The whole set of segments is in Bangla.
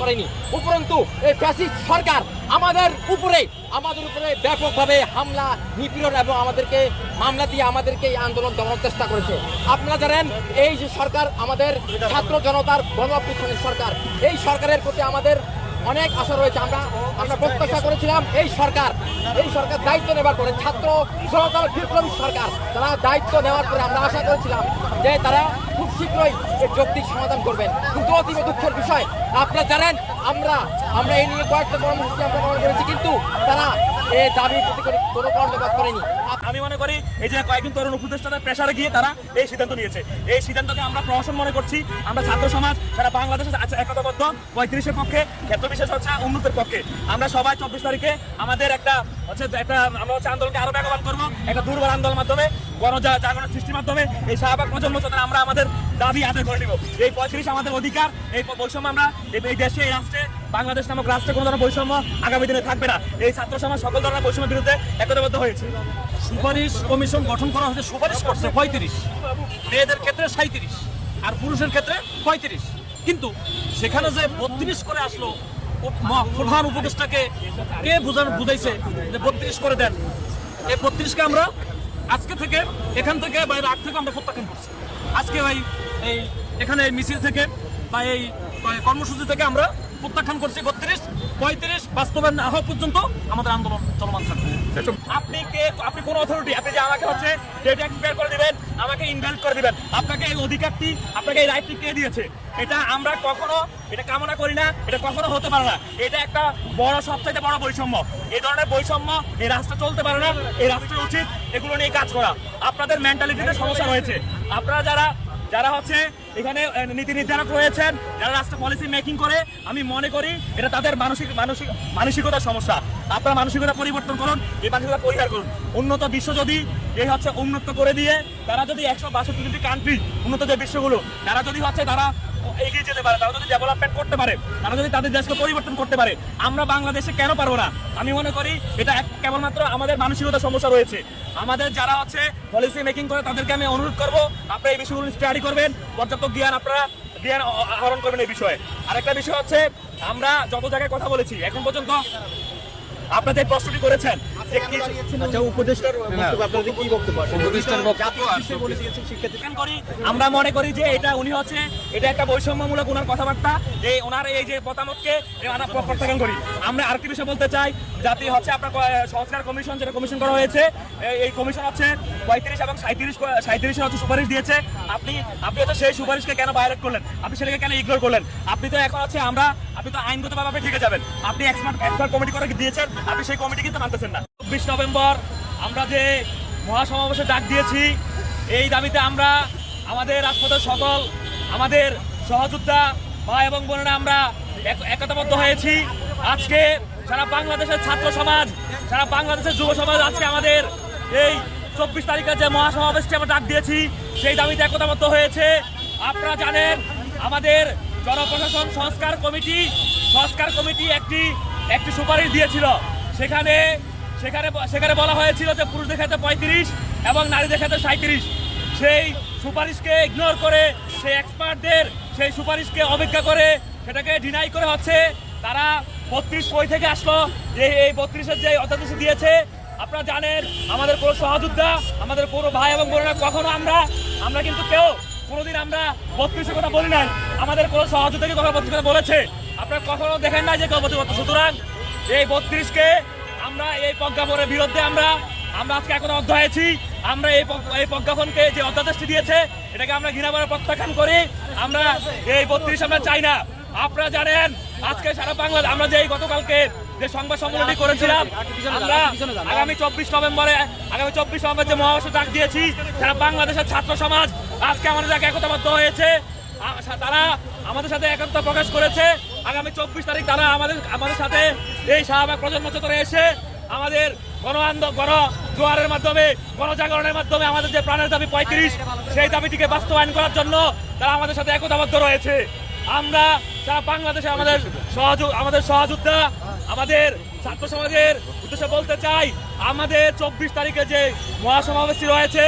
করেনি। উপরন্তু এই ফ্যাসিস্ট সরকার আমাদের উপরে আমাদের উপরে ব্যাপকভাবে হামলা, নিপীড়ন এবং আমাদেরকে মামলা দিয়ে আমাদেরকে এই আন্দোলন দমানোর চেষ্টা করেছে। আপনারা জানেন, এই যে সরকার আমাদের ছাত্র জনতার গণপিছনের সরকার, এই সরকারের প্রতি আমাদের অনেক আশা রয়েছে, আমরা আমরা প্রত্যাশা করেছিলাম এই সরকার এই সরকার দায়িত্ব নেবার পরে, ছাত্র জনতার বিপ্লবী সরকার, তারা দায়িত্ব নেওয়ার পরে আমরা আশা করেছিলাম যে তারা খুব শীঘ্রই এর যৌক্তিক সমাধান করবেন। কিন্তু অতীব দুঃখের বিষয়, আপনারা জানেন, আমরা আমরা এই নিয়ে কয়েকটা কর্মসূচি আমরা গ্রহণ করেছি, কিন্তু তারা কর্ণপাত করেনি। আমি মনে করি এই যে কয়েকজন তরুণ উপদেষ্টাদের প্রেসারে গিয়ে তারা এই সিদ্ধান্ত নিয়েছে। এই সিদ্ধান্তকে আমরা প্রহসন মনে করছি। আমরা ছাত্র সমাজ, যারা বাংলাদেশে আছে, একতাবদ্ধ, পঁয়ত্রিশের পক্ষে ক্ষেত্র বিশেষ হচ্ছে উন্নতের পক্ষে। আমরা সবাই চব্বিশ তারিখে আমাদের একটা হচ্ছে একটা, আমরা হচ্ছে আন্দোলনকে আরও বেগবান করব, একটা দুর্বল আন্দোলনের মাধ্যমে গণজাগরণ সৃষ্টির মাধ্যমে, এই শাহবাগ প্রজন্ম আমরা আমাদের দাবি আদায় করে নিব। এই পঁয়ত্রিশ আমাদের অধিকার, এই বৈষম্য আমরা, এই- দেশে, এই রাষ্ট্রে, বাংলাদেশ নামক রাষ্ট্রে কোনো ধরনের বৈষম্য আগামী দিনে থাকবে না। এই ছাত্র সমাজ সকল ধরনের বৈষম্যের বিরুদ্ধে একতাবদ্ধ হয়েছে। সুপারিশ কমিশন গঠন করা হয়েছে, সুপারিশ করছে পঁয়ত্রিশ। মেয়েদের ক্ষেত্রে সাঁত্রিশ আর পুরুষের ক্ষেত্রে পঁয়ত্রিশ। কিন্তু সেখানে যে বত্রিশ করে আসলো প্রধান উপদেষ্টাকে কে বুঝানো বুঝাইছে যে বত্রিশ করে দেন? এই বত্রিশকে আমরা আজকে থেকে, এখান থেকে বা এর আগ থেকে আমরা প্রত্যাখ্যান করছি। আজকে ভাই এই এখানে এই মিছিল থেকে বা এই কর্মসূচি থেকে আমরা প্রত্যাখ্যান করছি বত্রিশ পঁয়ত্রিশ বাস্তবায়ন না হওয়া পর্যন্ত আমাদের আন্দোলন চলমান থাকবে। আপনি কে আপনি কোন অথরিটি আপনি যে আমাকে হচ্ছে ডেটা এক্সপায়ার করে দিবেন, আমাকে ইনভ্যালিড করে দিবেন। আপনাকে এই অধিকারটি, আপনাকে এই রাইটটি কে দিয়েছে? এটা আমরা কখনো, এটা কামনা করি না, এটা কখনো হতে পারে না। এটা একটা বড়, সবচাইতে বড় বৈষম্য। এই ধরনের বৈষম্য এই রাস্তা চলতে পারে না, এই রাস্তা উচিত এগুলো নিয়ে কাজ করা। আপনাদের মেন্টালিটিতে সমস্যা রয়েছে। আপনারা যারা যারা হচ্ছে এখানে নীতি নির্ধারক রয়েছেন, যারা রাষ্ট্র পলিসি মেকিং করে, আমি মনে করি এটা তাদের মানসিক মানসিক, মানসিকতার সমস্যা। আপনারা মানসিকতা পরিবর্তন করুন, এই মানসিকতা পরিহার করুন। উন্নত বিশ্ব যদি এই হচ্ছে উন্নত করে দিয়ে, তারা যদি একশো বাষট্টি কান্ট্রি উন্নত যে বিশ্বগুলো, তারা যদি হচ্ছে তারা এগিয়ে যেতে পারে, তারা যদি ডেভেলপমেন্ট করতে পারে, তারা যদি তাদের দেশকে পরিবর্তন করতে পারে, আমরা বাংলাদেশে কেন পারব না? আমি মনে করি এটা কেবলমাত্র আমাদের মানসিকতার সমস্যা রয়েছে। আমাদের যারা হচ্ছে পলিসি মেকিং করে, তাদেরকে আমি অনুরোধ করব, আপনারা এই বিষয়গুলো স্টাডি করবেন, পর্যাপ্ত জ্ঞান আপনারা, জ্ঞান আহরণ করবেন এই বিষয়ে। আরেকটা বিষয় হচ্ছে, আমরা যত জায়গায় কথা বলেছি, এখন পর্যন্ত আপনাদের প্রশ্নটি করেছেন কি আর আমরা মনে করি যে এটা উনি হচ্ছে, এটা একটা বৈষম্যমূলক ওনার কথাবার্তা, যে ওনার এই যে মতামতকে প্রত্যাখ্যান করি। আমরা আরেকটি বিষয় বলতে চাই, যাতে হচ্ছে আপনার সংস্কার কমিশন, যেটা কমিশন করা হয়েছে এই কমিশন হচ্ছে পঁয়ত্রিশ এবং সাঁত্রিশ সাঁত্রিশের হচ্ছে সুপারিশ দিয়েছে। আপনি আপনি হচ্ছে সেই সুপারিশকে কেন ভায়োলেট করলেন? আপনি সেটাকে কেন ইগনোর করলেন? আপনি তো এখন হচ্ছে আমরা, আপনি তো আইনগতভাবে আপনি ঠিকে যাবেন। আপনি এক্সপার্ট এক্সপার্ট কমিটি করে দিয়েছেন, আপনি সেই কমিটি কিন্তু মানতেছেন না। চব্বিশ নভেম্বর আমরা যে মহাসমাবেশে ডাক দিয়েছি, এই দাবিতে আমরা, আমাদের রাজপথের সকল, আমাদের সহযোদ্ধা ভাই এবং বোনেরা আমরা এক- একতাবদ্ধ হয়েছি। আজকে সারা বাংলাদেশের ছাত্র সমাজ, সারা বাংলাদেশের যুব সমাজ আজকে আমাদের এই চব্বিশ তারিখের যে মহাসমাবেশটি আমরা ডাক দিয়েছি, সেই দাবিতে একতাবদ্ধ হয়েছে। আপনারা জানেন, আমাদের জনপ্রশাসন সংস্কার কমিটি সংস্কার কমিটি একটি একটি সুপারিশ দিয়েছিল। সেখানে সেখানে সেখানে বলা হয়েছিল যে পুরুষদের ক্ষেত্রে পঁয়ত্রিশ এবং নারীদের ক্ষেত্রে সাঁত্রিশ সেই সুপারিশকে ইগনোর করে সেই এক্সপার্টদের সেই সুপারিশকে অপেক্ষা করে সেটাকে ডিনাই করে হচ্ছে তারা বত্রিশ বই থেকে আসলো। যে এই বত্রিশের যে অধ্যাদেশ দিয়েছে, আপনারা জানেন আমাদের কোনো সহযোদ্ধা, আমাদের কোনো ভাই এবং বোনেরা কখনো আমরা আমরা কিন্তু কেউ কোনোদিন আমরা বত্রিশের কথা বলি নাই। আমাদের কোনো সহযোদ্ধাকে কথা বত্রিশ কথা বলেছে। আপনারা কখনো দেখেন না যে কেউ বত্রিশ সুতরাং এই বত্রিশকে আমরা এই প্রজ্ঞাপনের বিরুদ্ধে আমরা আমরা আজকে এখন অধ্য হয়েছি আমরা এই এই প্রজ্ঞাপনকে যে অধ্যাদেশটি দিয়েছে এটাকে আমরা ঘৃণাভাবে প্রত্যাখ্যান করি। আমরা এই বত্রিশ আমরা চাই না। আপনারা জানেন আজকে সারা বাংলা আমরা যে এই গতকালকে যে সংবাদ সম্মেলনটি করেছিলাম আমরা আগামী চব্বিশ নভেম্বরে আগামী চব্বিশ নভেম্বর যে মহাবর্ষ ডাক দিয়েছি সারা বাংলাদেশের ছাত্র সমাজ আজকে আমাদের একতাবদ্ধ হয়েছে তারা আমাদের সাথে একাত্ম প্রকাশ করেছে। আগামী চব্বিশ তারিখ তারা আমাদের আমাদের সাথে এই শাহবাগ প্রজন্ম চত্বরে এসে আমাদের গণ গণ জোয়ারের মাধ্যমে, গণজাগরণের মাধ্যমে আমাদের যে প্রাণের দাবি পঁয়ত্রিশ, সেই দাবিটিকে বাস্তবায়ন করার জন্য তারা আমাদের সাথে একতাবদ্ধ রয়েছে। আমরা সারা বাংলাদেশে আমাদের সহযোগ আমাদের সহযোদ্ধা, আমাদের ছাত্র সমাজের উদ্দেশ্যে বলতে চাই, আমাদের চব্বিশ তারিখে যে মহাসমাবেশটি রয়েছে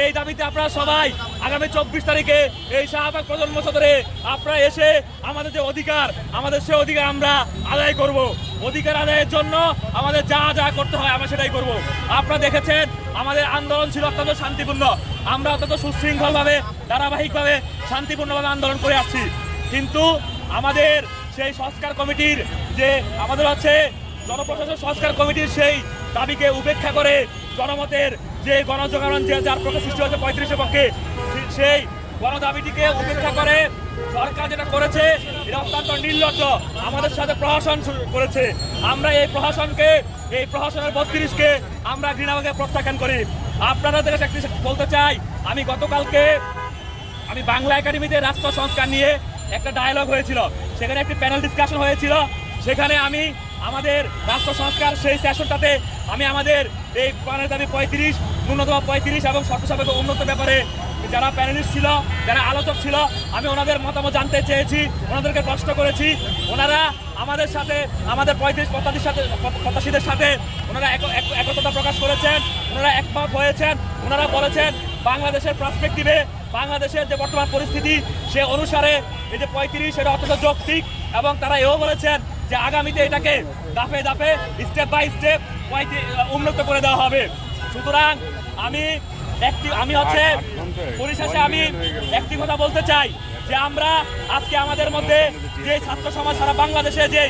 এই দাবিতে আপনারা সবাই আগামী চব্বিশ তারিখে এই শাহবাগ প্রজন্ম সদরে আপনারা এসে আমাদের যে অধিকার, আমাদের সে অধিকার আমরা আদায় করব। অধিকার আদায়ের জন্য আমাদের যা যা করতে হয় আমরা সেটাই করব। আপনারা দেখেছেন, আমাদের আন্দোলন ছিল অত্যন্ত শান্তিপূর্ণ। আমরা অত্যন্ত সুশৃঙ্খলভাবে, ধারাবাহিকভাবে শান্তিপূর্ণভাবে আন্দোলন করে আসছি। কিন্তু আমাদের সেই সংস্কার কমিটির যে আমাদের আছে, জনপ্রশাসন সংস্কার কমিটির সেই দাবিকে উপেক্ষা করে জনমতের যে গণজাগরণ যে যার প্রকাশ সৃষ্টি হয়েছে পঁয়ত্রিশের পক্ষে সেই গণদাবিটিকে উপেক্ষা করে সরকার যেটা করেছে এটা অত্যন্ত নির্লজ্জ। আমাদের সাথে প্রশাসন করেছে। আমরা এই প্রশাসনকে এই প্রশাসনের বত্রিশকে আমরা ঘৃণাভাগে প্রত্যাখ্যান করি। আপনারা দেখে একটি বলতে চাই, আমি গতকালকে আমি বাংলা একাডেমিতে রাষ্ট্র সংস্কার নিয়ে একটা ডায়লগ হয়েছিল। সেখানে একটি প্যানেল ডিসকাশন হয়েছিল। সেখানে আমি আমাদের রাষ্ট্র সংস্কার সেই সেশনটাতে আমি আমাদের এই প্রাণের দাবি পঁয়ত্রিশ, ন্যূনতম পঁয়ত্রিশ এবং শর্ত সাপেক্ষ উন্নত ব্যাপারে যারা প্যানেলিস্ট ছিল, যারা আলোচক ছিল, আমি ওনাদের মতামত জানতে চেয়েছি, ওনাদেরকে প্রশ্ন করেছি। ওনারা আমাদের সাথে, আমাদের পঁয়ত্রিশ প্রত্যাশীর সাথে, প্রত্যাশীদের সাথে ওনারা এক- এক- একতা প্রকাশ করেছেন, ওনারা একমত হয়েছেন, ওনারা বলেছেন বাংলাদেশের পার্সপেক্টিভে বাংলাদেশের যে বর্তমান পরিস্থিতি, সে অনুসারে এই যে পঁয়ত্রিশ সেটা অত্যন্ত যৌক্তিক এবং তারা এও বলেছেন যে আগামীতে এটাকে দাপে দাপে স্টেপ বাই স্টেপ উন্নত করে দেওয়া হবে। সুতরাং আমি একটি আমি হচ্ছে পরিশেষে আমি একটি কথা বলতে চাই যে আমরা আজকে আমাদের মধ্যে যে ছাত্র সমাজ সারা বাংলাদেশে যে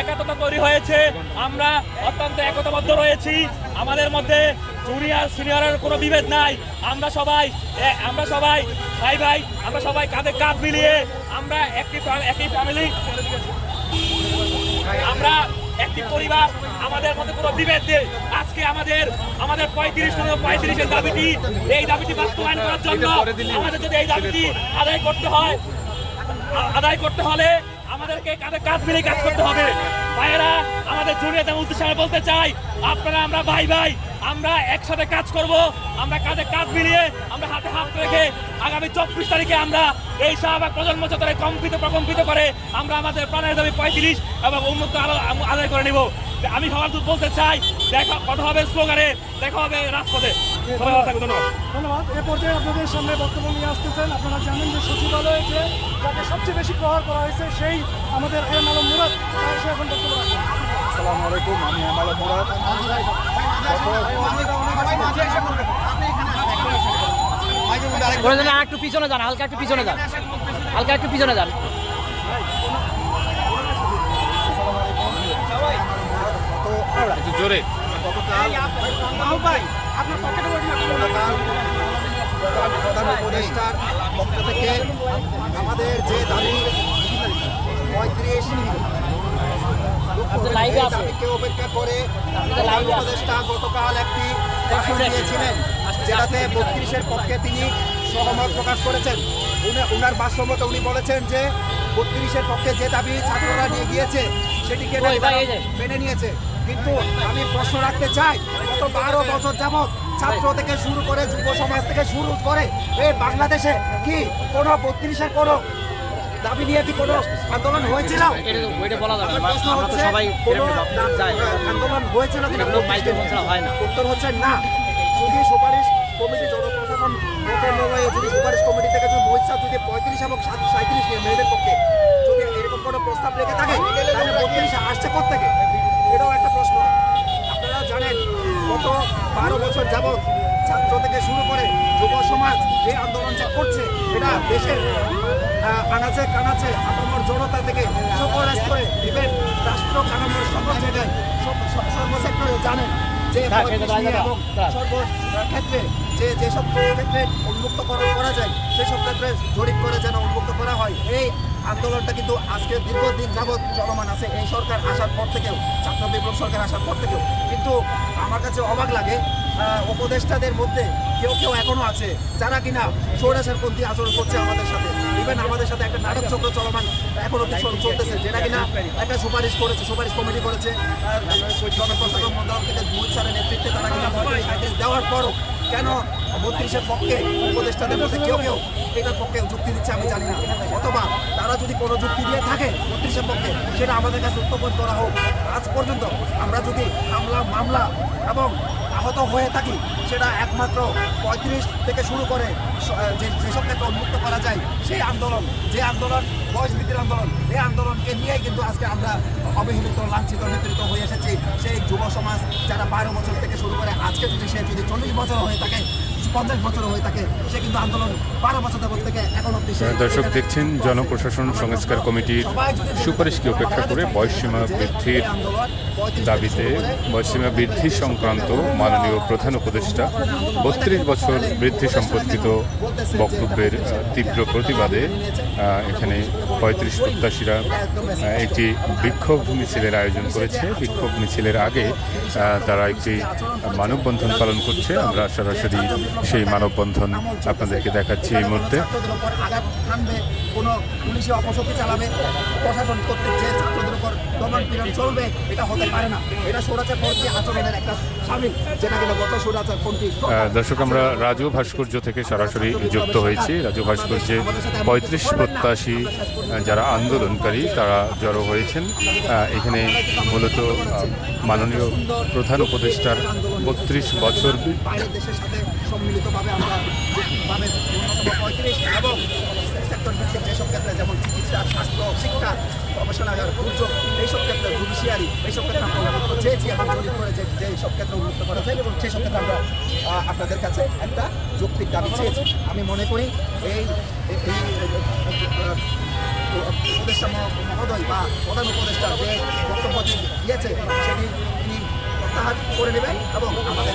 একাত্মতা তৈরি হয়েছে আমরা অত্যন্ত একতাবদ্ধ রয়েছি। আমাদের মধ্যে জুনিয়র সিনিয়রের কোনো বিভেদ নাই। আমরা সবাই আমরা সবাই ভাই ভাই আমরা সবাই কাঁধে কাঁধ মিলিয়ে আমরা একটি একই ফ্যামিলি আমরা একটি পরিবার, আমাদের মধ্যে কোনো বিভেদ নেই। আজকে আমাদের আমাদের পঁয়ত্রিশ পঁয়ত্রিশের দাবিটি, এই দাবিটি বাস্তবায়ন করার জন্য আমাদের যদি এই দাবিটি আদায় করতে হয়, আদায় করতে হলে আমাদেরকে কাঁধে কাজ মিলে কাজ করতে হবে। ভাইয়েরা, আমাদের জুড়ে উদ্দেশ্যে বলতে চাই, আপনারা আমরা ভাই ভাই আমরা একসাথে কাজ করব আমরা কাঁধে কাঁধ মিলিয়ে আমরা হাতে হাত রেখে আগামী চব্বিশ তারিখে আমরা এই শাহবাগ প্রজন্ম চত্বরে কম্পিত প্রকম্পিত করে আমরা আমাদের প্রাণের দাবি পঁয়ত্রিশ এবং আম- আদায় করে নিব। আমি সবার দূর বলতে চাই দেখা কথা হবে স্লোগানে দেখা হবে রাজপথে। ধন্যবাদ। ধন্যবাদ। এ পর্যায়ে আপনাদের সামনে বক্তব্য নিয়ে আসতেছেন। আপনারা জানেন যে সচিবালয়ে যে যাকে সবচেয়ে বেশি প্রহার করা হয়েছে সেই আমাদের এম আলম মুরাদ। সে এখন বক্তব্য রাখবেন। আসসালামু আলাইকুম আমি আমাল মুরাদ। আর একটু পিছনে যান, হালকা একটু পিছনে যান। হালকা একটু পিছনে যান। জোরে পক্ষ থেকে আমাদের যে দাবি, পঁয়ত্রিশ করে। উপদেষ্টা গতকাল একটি দিয়েছিলেন যেটাতে বত্রিশের পক্ষে তিনি সহমত প্রকাশ করেছেন। উনি- উনার বাস্তবতা উনি বলেছেন যে বত্রিশের পক্ষে যে দাবি ছাত্ররা নিয়ে গিয়েছে সেটিকে। মেনে নিয়েছে। কিন্তু আমি প্রশ্ন রাখতে চাই গত বারো বছর যাবৎ ছাত্র থেকে শুরু করে যুব সমাজ থেকে শুরু করে এই বাংলাদেশে কি কোনো বত্রিশের কোনো দাবি নিয়ে কি কোনো আন্দোলন হয়েছিল? ওইটা বলা যাবে না। আমরা তো সবাই আন্দোলন হয়েছিল হয় না। উত্তর হচ্ছে না। যদি সুপারিশ কমিটি জনপ্রশাসন যদি সুপারিশ কমিটি থেকে যদি মহিষা যদি পঁয়ত্রিশ এবং সাঁত্রিশ নিয়ে মেয়েদের পক্ষে যদি এরকম কোনো প্রস্তাব রেখে থাকে? তাহলে বত্রিশে আসছে থেকে এটাও একটা প্রশ্ন। আপনারা জানেন গত বারো বছর যাবৎ ছাত্র থেকে শুরু করে যুব সমাজ যে আন্দোলন যে করছে এটা দেশের আনাচে কানাচে আপনার জনতা থেকে সকল স্তরে ইভেন রাষ্ট্র কানানোর সকল জায়গায় সর্বসেক্টরে জানেন যে হ্যাঁ, দাদা, সর্বক্ষেত্রে যে যেসব ক্ষেত্রে উন্মুক্ত করা যায় সেসব ক্ষেত্রে জরিপ করে যেন উন্মুক্ত করা হয়। এই আন্দোলনটা কিন্তু আজকে দীর্ঘদিন যাবৎ চলমান আছে। এই সরকার আসার পর থেকেও ছাত্র বিপ্লব সরকার আসার পর থেকেও কিন্তু আমার কাছে অবাক লাগে উপদেষ্টাদের মধ্যে কেউ কেউ এখনও আছে যারা কিনা সৌরাচারপন্থী আচরণ করছে আমাদের সাথে। ইভেন আমাদের সাথে একটা নাটক চক্র চলমান এখনও কিছু চলতেছে, যেটা কিনা একটা সুপারিশ করেছে, সুপারিশ কমিটি করেছে। জনপ্রশাসন মন্ত্রণালয় থেকে দুই সালের নেতৃত্বে তারা কিনা দেওয়ার পরও কেন বত্রিশের পক্ষে, উপদেষ্টাদের মধ্যে কেউ কেউ এটার পক্ষে যুক্তি দিচ্ছে আমি জানি না। অথবা তারা যদি কোনো যুক্তি দিয়ে থাকে বত্রিশের পক্ষে, সেটা আমাদের কাছে উত্থাপন করা হোক। আজ পর্যন্ত আমরা যদি হামলা, মামলা এবং আহত হয়ে থাকি, সেটা একমাত্র পঁয়ত্রিশ থেকে শুরু করে যেসব ক্ষেত্রে উন্মুক্ত করা যায়, সেই আন্দোলন, যে আন্দোলন, বয়স বৃদ্ধির আন্দোলন, এই আন্দোলনকে নিয়েই কিন্তু আজকে আমরা অবহেলিত, লাঞ্ছিত, নেতৃত্ব হয়ে এসেছে সেই যুব সমাজ যারা বারো বছর থেকে শুরু করে আজকে যদি সে যদি চল্লিশ বছর হয়ে থাকে পঞ্চাশ বছর হয়ে থাকে সে কিন্তু আন্দোলন বারো বছর যাবত থেকে এখন অব্দি দর্শক দেখছেন জনপ্রশাসন সংস্কার কমিটির সুপারিশকে উপেক্ষা করে বয়সসীমা বৃদ্ধির দাবিতে বয়সসীমা বৃদ্ধি সংক্রান্ত মাননীয় প্রধান উপদেষ্টা বত্রিশ বছর বৃদ্ধি সম্পর্কিত বক্তব্যের তীব্র প্রতিবাদে এখানে পঁয়ত্রিশ প্রত্যাশীরা একটি বিক্ষোভ মিছিলের আয়োজন করেছে বিক্ষোভ মিছিলের আগে তারা একটি মানববন্ধন পালন করছে আমরা সরাসরি সেই মানববন্ধন আপনাদেরকে দেখাচ্ছি এই মুহূর্তে। ছাত্রদের উপর আঘাত হানবে কোনো পুলিশে অপশক্তি চালাবে প্রশাসন কর্তৃক যে ছাত্রদের উপর দমন পীড়ন চলবে এটা হতে পারে না। এটা সৌরাচার পন্থী আচরণের একটা সামিল যেটা কিনা গত সৌরাচার পন্থী দর্শক আমরা রাজু ভাস্কর্য থেকে সরাসরি যুক্ত হয়েছি। রাজু ভাস্কর্যে পঁয়ত্রিশ প্রত্যাশী যারা আন্দোলনকারী তারা জড়ো হয়েছেন। এখানে মূলত মাননীয় প্রধান উপদেষ্টার বত্রিশ বছর সম্মিলিতভাবে আমরা ভাবে পঁয়ত্রিশ এবং সেক্টর ভিত্তিক যেসব ক্ষেত্রে যেমন চিকিৎসা, স্বাস্থ্য, শিক্ষা, গবেষণা দুর্যোগ এইসব ক্ষেত্রে জুডিশিয়ারি এইসব ক্ষেত্রে আমরা চেয়েছি এবং জড়িত করে যে যেসব ক্ষেত্রে উন্নত করা যায় এবং সেই সব ক্ষেত্রে আমরা আপনাদের কাছে একটা যৌক্তিক দাবি চেয়েছি। আমি মনে করি এই উপদেষ্টা মহোদয় বা প্রধান উপদেষ্টা যে বক্তব্য দিয়েছে, সেটি তিনি প্রত্যাহার করে নেবেন এবং আমাদের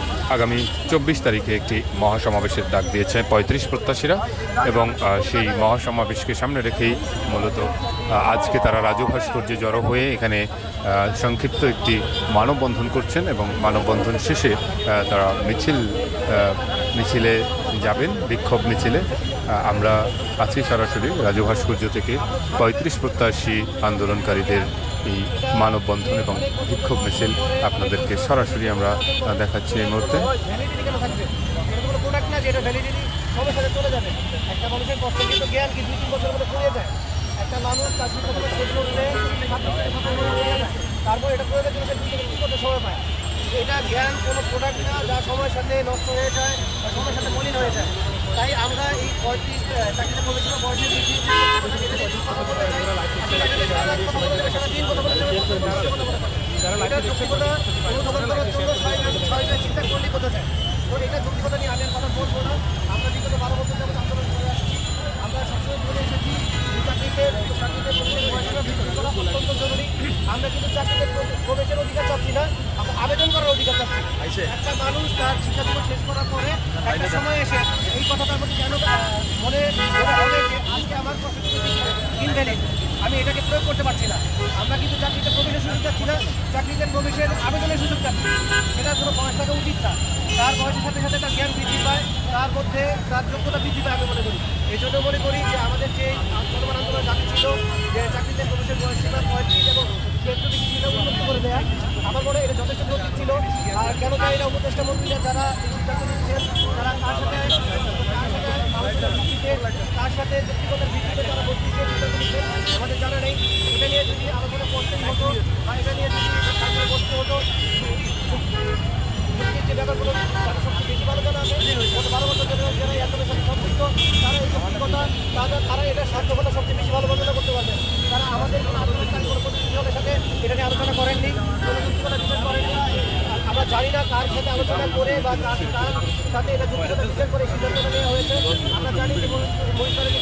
আগামী চব্বিশ তারিখে একটি মহাসমাবেশের ডাক দিয়েছে পঁয়ত্রিশ প্রত্যাশীরা এবং সেই মহাসমাবেশকে সামনে রেখেই মূলত আজকে তারা রাজু ভাস্কর্যে জড়ো হয়ে এখানে সংক্ষিপ্ত একটি মানববন্ধন করছেন এবং মানববন্ধন শেষে তারা মিছিল মিছিলে যাবেন, বিক্ষোভ মিছিলে। আমরা আছি সরাসরি রাজু ভাস্কর্য থেকে পঁয়ত্রিশ প্রত্যাশী আন্দোলনকারীদের এই মানববন্ধন এবং বিক্ষোভ মিছিল আপনাদেরকে সরাসরি আমরা দেখাচ্ছি এই মুহূর্তে এটা করে জন্য বছর সময় পায় এটা জ্ঞান কোনো প্রোডাক্ট না যা সময়ের সাথে নষ্ট হয়ে যায় বা সময়ের সাথে মলিন হয়ে যায় তাই আমরা এই পঁয়ত্রিশ চাকরিতে কমিশনের বয়সের বৃদ্ধি সারাদিন কথা বলে এটা যৌক্তিকতা নিয়ে আমি বলব না আমরা বিগত বারো বছর আমরা সবসময় আমরা কিন্তু চাকরিতে প্র- প্রবেশের অধিকার চাচ্ছি না আবেদন করার অধিকার একটা মানুষ তার শিক্ষা জীবন শেষ করার পরে সময় এসে এই কথাটার মধ্যে কেন মনে আজকে আমার ইনভ্যালিড আমি এটাকে প্রয়োগ করতে পারছি না আমরা কিন্তু চাকরিতে প্রবেশের সুযোগ চাচ্ছি না চাকরিতে প্রবেশের আবেদনের সুযোগ চাচ্ছি এটা কোনো বয়স থাকা উচিত না। তার বয়সের সাথে সাথে তার জ্ঞান বৃদ্ধি পায়, তার মধ্যে তার যোগ্যতা বৃদ্ধি পায় আমি মনে করি। এই জন্য মনে করি যে আমাদের যে চলমান আন্দোলন দাবি ছিল, যে চাকরিতে প্রবেশের বয়স সীমা পঁয়ত্রিশ এবং ছিল, উন্নত করে দেয়া, আমার মনে এটা যথেষ্ট ছিল। আর কেন চাই না, উপদেষ্টা মন্ত্রীরা যারা তারা কার সাথে কার সাথে ব্যক্তিগত ভিত্তিতে তারা জানা নেই, এটা নিয়ে যদি আলোচনা করতে হতো বা এটা নিয়ে যদি আলোচনা করতে হতো যে ব্যাপারগুলো তারা সবচেয়ে বেশি ভালো জানা আছে। গত বারো বছর ধরে আন্দোলনের সম্পৃক্ত তারা এই তারা তারা এটা সার্থকতা সবচেয়ে বেশি ভালো বর্ণনা করতে পারবে তারা আমাদের কোনো আন্দোলনকারী কোনো প্রতিনিধি দলের সাথে এটা নিয়ে আলোচনা করেননি কোনো যুক্তিকতা বিচার করেননি আর আমরা জানি না কার সাথে আলোচনা করে বা তার সাথে এটা যুক্তিকতা বিচার করে সিদ্ধান্তটা নেওয়া হয়েছে। আমরা জানি যে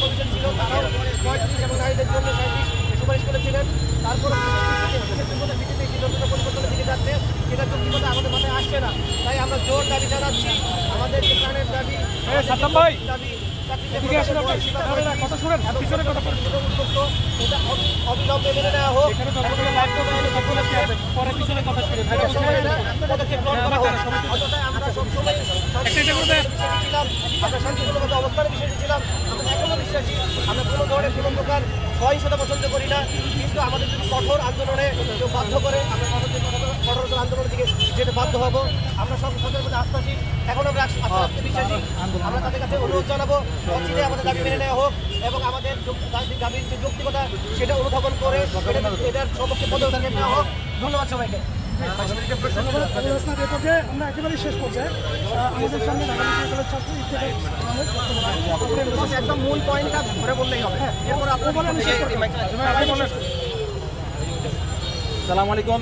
কমিশন ছিল তারাও পঁয়ত্রিশ এবং নারীদের জন্য সাঁত্রিশ সুপারিশ করেছিলেন। তারপর যুক্তিকতার ভিত্তিতে সিদ্ধান্তটা পরিবর্তনের দিকে যাচ্ছে। এটা যুক্তিকতা আমাদের মাথায় আসছে না। তাই আমরা জোর দাবি জানাচ্ছি। আমাদের যে প্রাণের দাবি দাবি আমরা ছিলাম অবস্থানে ছিলাম আমরা এখনও বিশ্বাসী। আমরা কোনো ধরনের কোনো প্রকার সহিংসতা পছন্দ করি না। কিন্তু আমাদের যদি কঠোর আন্দোলনে বাধ্য করে আমরা কঠোর আন্দোলনের দিকে যেতে বাধ্য হব। আমরা সব সরকারের প্রতি আস্থাশীল এখন আমরা আস্তে বিশ্বাসী আমরা তাদের কাছে অনুরোধ জানাব অচিরে আমাদের দাবি মেনে নেওয়া হোক এবং আমাদের দাবির যে যৌক্তিকতা সেটা অনুধাবন করে এটা- এটার সপক্ষে পদক্ষেপ নেওয়া হোক। ধন্যবাদ সবাইকে। আমরা শেষ পর্যায়ে আমাদের সামনে ছাত্র একদম মূল পয়েন্টটা ধরে বললেই হবে। এরপর সালাম আলাইকুম।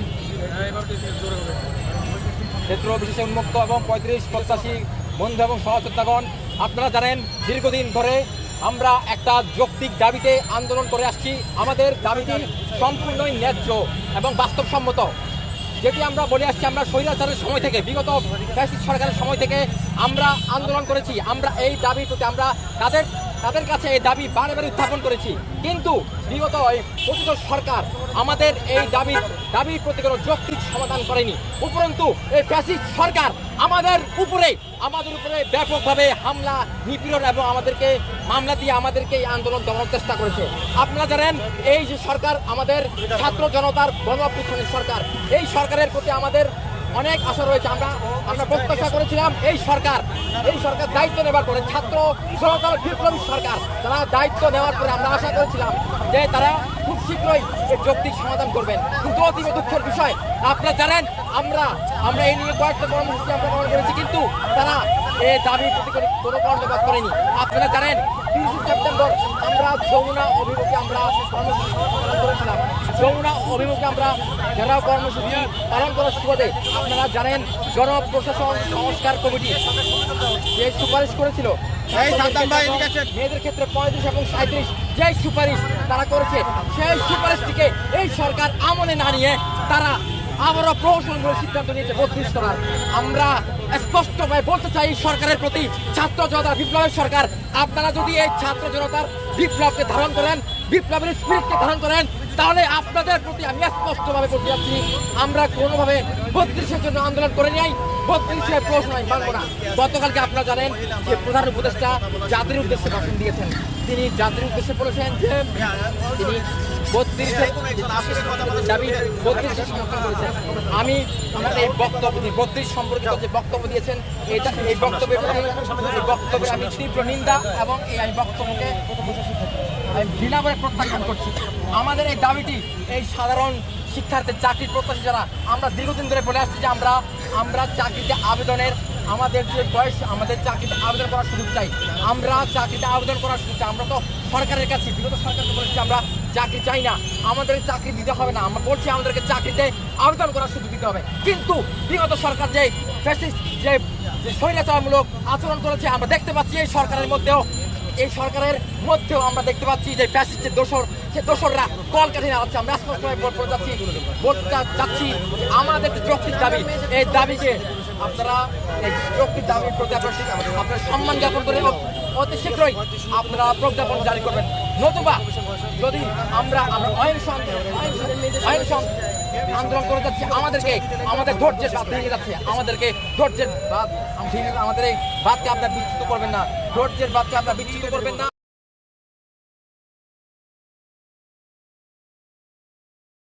ক্ষেত্র বিশেষে উন্মুক্ত এবং পঁয়ত্রিশ প্রত্যাশী বন্ধু এবং সহযোদ্ধাগণ, আপনারা জানেন দীর্ঘদিন ধরে আমরা একটা যৌক্তিক দাবিতে আন্দোলন করে আসছি। আমাদের দাবিটি সম্পূর্ণই ন্যায্য এবং বাস্তবসম্মত। যেটি আমরা বলে আসছি, আমরা স্বৈরাচারের সময় থেকে, বিগত ফ্যাসিস্ট সরকারের সময় থেকে আমরা আন্দোলন করেছি, আমরা এই দাবির প্রতি আমরা তাদের তাদের কাছে এই দাবি বারে বারে উত্থাপন করেছি। কিন্তু বিগত এই সরকার আমাদের এই দাবি দাবির প্রতি কোনো যৌক্তিক সমাধান করেনি। উপরন্তু এই ফ্যাসিস্ট সরকার আমাদের উপরে আমাদের উপরে ব্যাপকভাবে হামলা, নিপীড়ন এবং আমাদেরকে মামলা দিয়ে আমাদেরকে এই আন্দোলন দমানোর চেষ্টা করেছে। আপনারা জানেন, এই যে সরকার আমাদের ছাত্র জনতার গণঅভ্যুত্থানের সরকার, এই সরকারের প্রতি আমাদের অনেক আশা রয়েছে, আমরা আমরা প্রত্যাশা করেছিলাম এই সরকার এই সরকার দায়িত্ব নেবার পরে, ছাত্র সরকার বিপ্লবী সরকার তারা দায়িত্ব নেওয়ার পরে আমরা আশা করেছিলাম যে তারা খুব শীঘ্রই এর যৌক্তিক সমাধান করবেন। কিন্তু অতীব দুঃখের বিষয় আপনারা জানেন আমরা আমরা এই নিয়ে কয়েকটা কর্মসূচি আমরা গ্রহণ করেছি কিন্তু তারা এই দাবির প্রতি কোনো- কোনো কর্ণপাত করেনি। আপনারা জানেন তিরিশে সেপ্টেম্বর আমরা যমুনা অভিমুখে আমরা কর্মসূচি পালন করেছিলাম। যমুনা অভিমুখে আমরা ঘেরাও কর্মসূচি পালন করার সুবাদে আপনারা জানেন জনপ্রশাসন সংস্কার কমিটি যে সুপারিশ করেছিল মেয়েদের ক্ষেত্রে পঁয়ত্রিশ এবং সাঁত্রিশ যে সুপারিশ তারা করেছে, সেই সুপারিশটিকে এই সরকার আমলে না নিয়ে তারা আবারও প্রহসনগুলো সিদ্ধান্ত নিয়েছে বত্রিশ করার আমরা স্পষ্টভাবে বলতে চাই সরকারের প্রতি ছাত্র জনতা বিপ্লবের সরকার, আপনারা যদি এই ছাত্র জনতার বিপ্লবকে ধারণ করেন, বিপ্লবের স্পিরিটকে ধারণ করেন তাহলে আপনাদের প্রতি আমি স্পষ্টভাবে বলতে যাচ্ছি, আমরা কোনোভাবে বত্রিশের জন্য আন্দোলন করে নাই। বত্রিশের প্রশ্ন আমি মানবো না। গতকালকে আপনারা জানেন যে প্রধান উপদেষ্টা জাতির উদ্দেশ্যে ভাষণ দিয়েছেন। তিনি জাতির উদ্দেশ্যে বলেছেন যে তিনি আমি এই বক্তব্য দিয়ে বত্রিশ সম্পর্কিত যে বক্তব্য দিয়েছেন, এটা এই বক্তব্যের বক্তব্যের আমি তীব্র নিন্দা এবং এই আমি বক্তব্যকে ঘৃণা করে প্রত্যাখ্যান করছি। আমাদের এই দাবিটি এই সাধারণ শিক্ষার্থীর চাকরির প্রত্যাশী যারা আমরা দীর্ঘদিন ধরে বলে আসছি যে আমরা আমরা চাকরিতে আবেদনের আমাদের যে বয়স আমাদের চাকরিতে আবেদন করার সুযোগ চাই। আমরা চাকরিতে আবেদন করার সুযোগ চাই। আমরা তো সরকারের কাছে বিগত সরকারকে বলেছি আমরা চাকরি চাই না। আমাদের চাকরি দিতে হবে না। আমরা বলছি আমাদেরকে চাকরিতে আবেদন করার সুযোগ দিতে হবে। কিন্তু বিগত সরকার যে fascist, যে যে স্বৈরাচারমূলক আচরণ করেছে আমরা দেখতে পাচ্ছি এই সরকারের মধ্যেও এই সরকারের মধ্যেও আমরা দেখতে পাচ্ছি যে ফ্যাসিস্টের দোসর, সে দোসররা কল কাঠি নাড়াচ্ছে, আমরা স্পষ্টভাবে বল করে যাচ্ছি বলতে যাচ্ছি। আমাদের যৌক্তিক দাবি, এই দাবিকে আপনারা, এই যৌক্তিক দাবির প্রতি আপনারা সম্মান জ্ঞাপন করে অতি শীঘ্রই আপনারা প্রজ্ঞাপন জারি করবেন। নতুবা যদি আমরা আমরা অহিংস- অহিংস আন্দোলন করে যাচ্ছে, আমাদেরকে, আমাদের ধৈর্যের বাদ ভেঙে যাচ্ছে, আমাদেরকে ধৈর্যের বাদ আমাদের এই বাদকে আপনার বিচ্যুত করবেন না। ধৈর্যের বাদকে আপনার বিচ্যুত করবেন না।